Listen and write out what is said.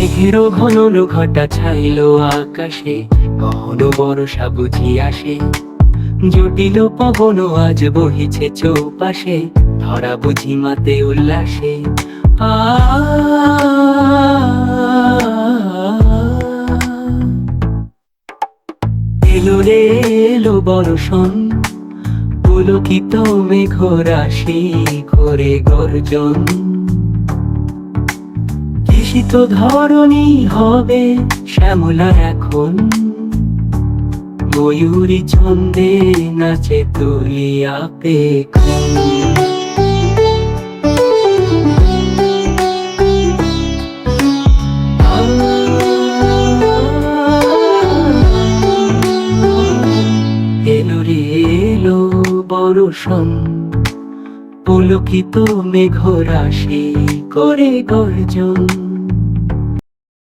মেঘেরও ঘন ঘটা ছাইল আকাশে, গহন বর্ষা বুঝি আসে। জটিল পবন আজ বহিছে চৌপাশে, ধরা বুঝি মাতে উল্লাসে। এলো রে, এলো বর্ষণ, পুলকিত মেঘ রাশি করে গর্জন। কৃষিত ধরণী হবে শ্যামলা এখন। ময়ূরী ছন্দে নাচে তুলিয়া পেখন বরষণ। পুলকিত মেঘ রাশি করে গর্জন।